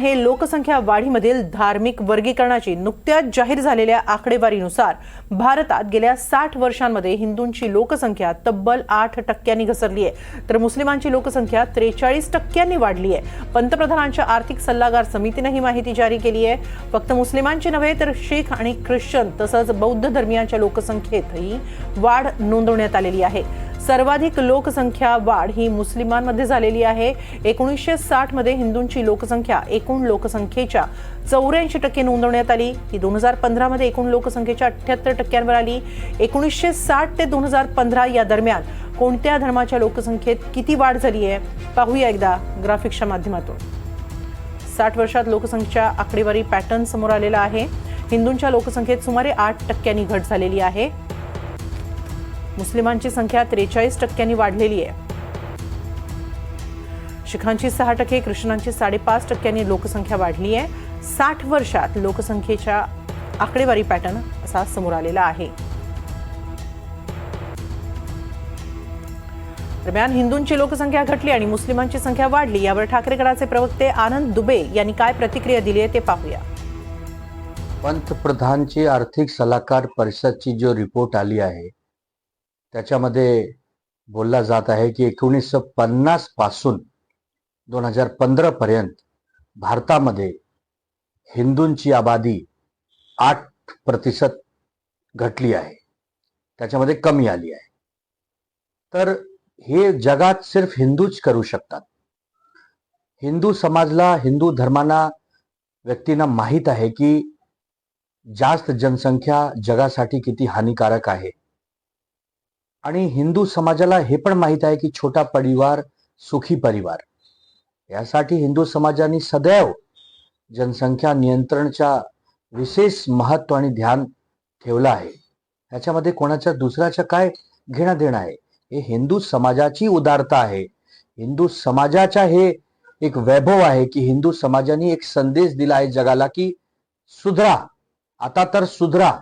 हे लोकसंख्या वाढीमधील धार्मिक वर्गीकरणाची नुकत्याच जाहीर झालेल्या आकडेवारीनुसार भारतात गेल्या साठ वर्षांमध्ये हिंदूंची लोकसंख्या तब्बल आठ टक्क्यांनी घसरली आहे. तर मुस्लिमांची लोकसंख्या त्रेचाळीस टक्क्यांनी वाढली आहे. पंतप्रधानांच्या आर्थिक सल्लागार समितीनं ही माहिती जारी केली आहे. फक्त मुस्लिमांची नव्हे तर शीख आणि ख्रिश्चन तसंच बौद्ध धर्मियांच्या लोकसंख्येतही वाढ नोंदवण्यात आलेली आहे. सर्वाधिक लोकसंख्या वाढ ही मुस्लिमांमध्ये झालेली आहे. एकोणीसशे साठमध्ये हिंदूंची लोकसंख्या एकूण लोकसंख्येच्या चौऱ्याऐंशी टक्के नोंदवण्यात आली. ही दोन हजार पंधरामध्ये एकूण लोकसंख्येच्या अठ्ठ्याहत्तर टक्क्यांवर आली. एकोणीसशे साठ ते दोन हजार पंधरा या दरम्यान कोणत्या धर्माच्या लोकसंख्येत किती वाढ झाली आहे? पाहूया एकदा ग्राफिक्सच्या माध्यमातून. साठ वर्षात लोकसंख्येच्या आकडेवारी पॅटर्न समोर आलेला आहे. हिंदूंच्या लोकसंख्येत सुमारे आठ टक्क्यांनी घट झालेली आहे. मुस्लिमांची संख्या त्रेचाळीस टक्क्यांनी वाढलेली आहे. शिखांची सहा टक्के ख्रिश्चनांची साडेपाच टक्क्यांनी लोकसंख्या वाढली आहे. साठ वर्षात लोकसंख्येच्या आकडेवारी पॅटर्न असा समोर आलेला आहे. दरम्यान हिंदूंची लोकसंख्या घटली आणि मुस्लिमांची संख्या वाढली यावर ठाकरे गटाचे प्रवक्ते आनंद दुबे यांनी काय प्रतिक्रिया दिली आहे ते पाहूया. पंतप्रधानची आर्थिक सल्लागार परिषदची जो रिपोर्ट आली आहे त्याच्यामध्ये बोलला जात आहे की एकोणीसशे पन्नासपासून दोन हजार पंधरापर्यंत भारतामध्ये हिंदूंची आबादी आठ प्रतिशत घटली आहे. त्याच्यामध्ये कमी आली आहे. तर हे जगात सिर्फ हिंदूच करू शकतात. हिंदू समाजला हिंदू धर्माना व्यक्तींना माहीत आहे की जास्त जनसंख्या जगासाठी किती हानिकारक आहे. आणि हिंदू समाजाला हे पण माहीत आहे की छोटा परिवार सुखी परिवार. यासाठी हिंदू समाजाने सदैव जनसंख्या नियंत्रणच्या विशेष महत्त्व आणि ध्यान ठेवलं आहे. ह्याच्यामध्ये कोणाच्या दुसऱ्याचं काय घेणं देणं आहे? हे हिंदू समाजाची उदारता आहे. हिंदू समाजाच्या हे एक वैभव आहे की हिंदू समाजाने एक संदेश दिला आहे जगाला की सुधरा. आता तर सुधरा.